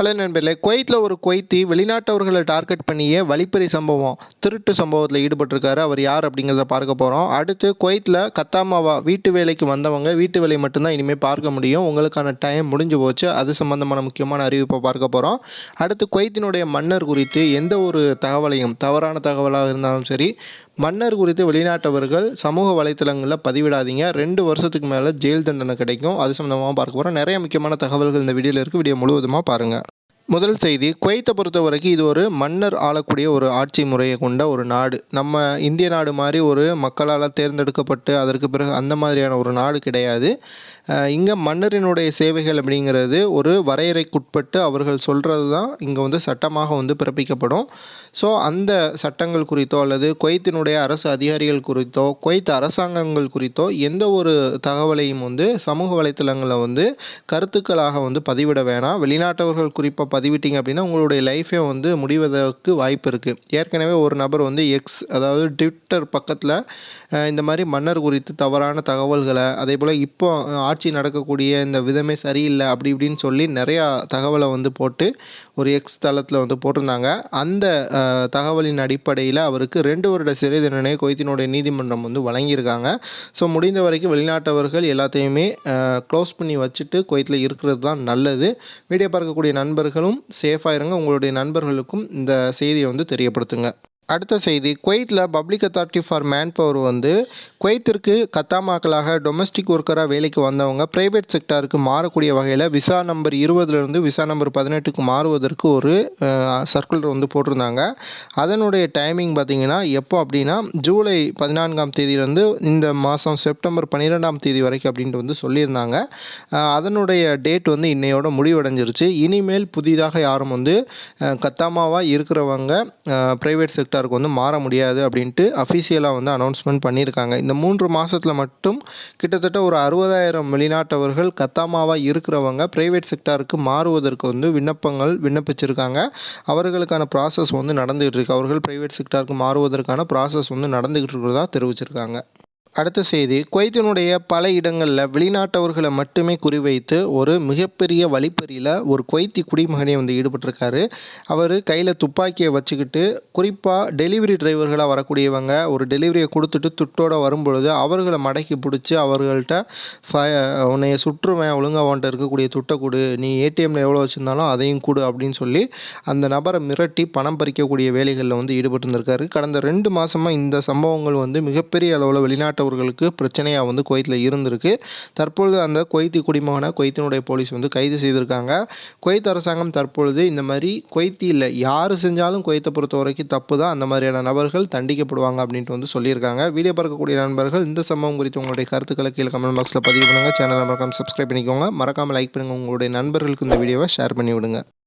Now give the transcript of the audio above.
Hello நண்பர்களே குவைத்தில் ஒரு குவைத்தி வெளிநாட்டவர்களை டார்கெட் பண்ணியே வழிப்பறி சம்பவம் திருட்டு சம்பவத்தில் ஈடுபட்டிருக்காரு. அவர் யார் அப்படிங்கிறத பார்க்க போகிறோம் அடுத்து குவைத்தில் கத்தாமாவா வீட்டு வேலைக்கு வந்தவங்க வீட்டு வேலை மட்டும்தான் இனிமேல் பார்க்க முடியும். உங்களுக்கான டைம் முடிஞ்சு போச்சு. அது சம்பந்தமான முக்கியமான அறிவிப்பை பார்க்க போகிறோம் அடுத்து குவைத்தினுடைய மன்னர் குறித்து எந்த ஒரு தகவலையும் தவறான தகவலாக இருந்தாலும் சரி மன்னர் குறித்து வெளிநாட்டவர்கள் சமூக வலைத்தளங்களில் பதிவிடாதீங்க. ரெண்டு வருஷத்துக்கு மேலே ஜெயில் தண்டனை கிடைக்கும். அது சம்மந்தமாக பார்க்க போகிறோம் நிறைய முக்கியமான தகவல்கள் இந்த வீடியோவில் இருக்குது வீடியோ முழுவதுமாக பாருங்கள் முதல் செய்தி குவைத்தை பொறுத்த வரைக்கும் இது ஒரு மன்னர் ஆளக்கூடிய ஒரு ஆட்சி முறையை கொண்ட ஒரு நாடு. நம்ம இந்திய நாடு மாதிரி ஒரு மக்களால் தேர்ந்தெடுக்கப்பட்டு அதற்கு பிறகு அந்த மாதிரியான ஒரு நாடு கிடையாது. இங்கே மன்னரினுடைய சேவைகள் அப்படிங்கிறது ஒரு வரையறைக்குட்பட்டு அவர்கள் சொல்கிறது தான் இங்கே வந்து சட்டமாக வந்து பிறப்பிக்கப்படும். ஸோ அந்த சட்டங்கள் குறித்தோ அல்லது குவைத்தினுடைய அரசு அதிகாரிகள் குறித்தோ குவைத் அரசாங்கங்கள் குறித்தோ எந்த ஒரு தகவலையும் வந்து சமூக வலைத்தளங்களில் வந்து கருத்துக்களாக வந்து பதிவிட வேணாம். வெளிநாட்டவர்கள் குறிப்பாக பதிவிட்டீங்க அப்படின்னா உங்களுடைய லைஃபே வந்து முடிவதற்கு வாய்ப்பு இருக்குது ஏற்கனவே ஒரு நபர் வந்து எக்ஸ் அதாவது ட்விட்டர் பக்கத்தில் இந்த மாதிரி மன்னர் குறித்து தவறான தகவல்களை அதே போல் இப்போ ஆட்சி நடக்கக்கூடிய இந்த விதமே சரியில்லை அப்படி இப்படின்னு சொல்லி நிறையா தகவலை வந்து போட்டு ஒரு எக்ஸ் தளத்தில் வந்து போட்டிருந்தாங்க. அந்த தகவலின் அடிப்படையில் அவருக்கு ரெண்டு வருட சிறை தண்டனை கொய்த்தினுடைய நீதிமன்றம் வந்து வழங்கியிருக்காங்க. ஸோ முடிந்த வரைக்கும் வெளிநாட்டவர்கள் எல்லாத்தையுமே க்ளோஸ் பண்ணி வச்சுட்டு கொய்த்தில் இருக்கிறது தான் நல்லது. வீடியோ பார்க்கக்கூடிய நண்பர்களும் சேஃபாக இருங்க உங்களுடைய நண்பர்களுக்கும் இந்த செய்தியை வந்து தெரியப்படுத்துங்க. அடுத்த செய்தி. குவைத்தில் public authority for man power வந்து குவைத்திற்கு கத்தாமாக்களாக டொமஸ்டிக் ஒர்க்கராக வேலைக்கு வந்தவங்க ப்ரைவேட் செக்டாருக்கு மாறக்கூடிய வகையில் விசா நம்பர் இருபதுலேருந்து விசா நம்பர் பதினெட்டுக்கு மாறுவதற்கு ஒரு சர்க்குலர் வந்து போட்டிருந்தாங்க. அதனுடைய டைமிங் பார்த்திங்கன்னா எப்போ அப்படின்னா ஜூலை பதினான்காம் தேதியிலேருந்து இந்த மாதம் செப்டம்பர் பன்னிரெண்டாம் தேதி வரைக்கும் அப்படின்ட்டு வந்து சொல்லியிருந்தாங்க. அதனுடைய டேட் வந்து இன்னையோட முடிவடைஞ்சிருச்சு. இனிமேல் புதிதாக யாரும் வந்து கத்தாமாவாக இருக்கிறவங்க ப்ரைவேட் செக்டார் ஸ்டாருக்கு வந்து மாற முடியாது அப்படின்ட்டு அஃபிஷியலாக வந்து அனௌன்ஸ்மெண்ட் பண்ணியிருக்காங்க. இந்த மூன்று மாதத்தில் மட்டும் கிட்டத்தட்ட ஒரு அறுபதாயிரம் வெளிநாட்டவர்கள் கத்தாமாவாக இருக்கிறவங்க ப்ரைவேட் செக்டாருக்கு மாறுவதற்கு வந்து விண்ணப்பங்கள் விண்ணப்பிச்சிருக்காங்க. அவர்களுக்கான ப்ராசஸ் வந்து நடந்துகிட்டு இருக்கு. அவர்கள் ப்ரைவேட் செக்டாருக்கு மாறுவதற்கான ப்ராசஸ் வந்து நடந்துகிட்டு இருக்கிறதா தெரிவிச்சிருக்காங்க. அடுத்த செய்தி குவைத்தினுடைய பல இடங்களில் வெளிநாட்டவர்களை மட்டுமே குறிவைத்து ஒரு மிகப்பெரிய வழிப்பறியில் ஒரு குவைத்தி குடிமகனே வந்து ஈடுபட்டிருக்காரு. அவர் கையில் துப்பாக்கியை வச்சுக்கிட்டு குறிப்பாக டெலிவரி டிரைவர்களாக வரக்கூடியவங்க ஒரு டெலிவரியை கொடுத்துட்டு துட்டோட வரும்பொழுது அவர்களை மடக்கி பிடிச்சி அவர்கள்ட்ட ஃப உன்னைய சுற்றுவேன் ஒழுங்காக அவன்கிட்ட இருக்கக்கூடிய துட்டை கொடு நீ ஏடிஎம்மில் எவ்வளோ வச்சுருந்தாலும் அதையும் கொடு அப்படின்னு சொல்லி அந்த நபரை மிரட்டி பணம் பறிக்கக்கூடிய வேலைகளில் வந்து ஈடுபட்டு இருந்திருக்காரு கடந்த ரெண்டு மாதமாக இந்த சம்பவங்கள் வந்து மிகப்பெரிய அளவில் வெளிநாட்டு வெளிநாட்டவர்களுக்கு பிரச்சனையாக வந்து குவைத்தில் இருந்திருக்கு. தற்பொழுது அந்த குவைத்தி குடிமகனை குவைத்தினுடைய போலீஸ் வந்து கைது செய்திருக்காங்க. குவைத் அரசாங்கம் தற்பொழுது இந்த மாதிரி குவைத்தி இல்லை யார் செஞ்சாலும் குவைத்தை பொறுத்த வரைக்கும் தப்பு தான் அந்த மாதிரியான நபர்கள் தண்டிக்கப்படுவாங்க அப்படின்ட்டு வந்து சொல்லியிருக்காங்க. வீடியோ பார்க்கக்கூடிய நண்பர்கள் இந்த சம்பவம் குறித்து உங்களுடைய கருத்துக்களை கீழே கமெண்ட் பாக்ஸில் பதிவு பண்ணுங்கள் சேனலை மறக்காமல் சப்ஸ்கிரைப் பண்ணிக்கோங்க. மறக்காமல் லைக் பண்ணுங்கள் உங்களுடைய நண்பர்களுக்கு இந்த வீடியோவை ஷேர் பண்ணி விடுங்க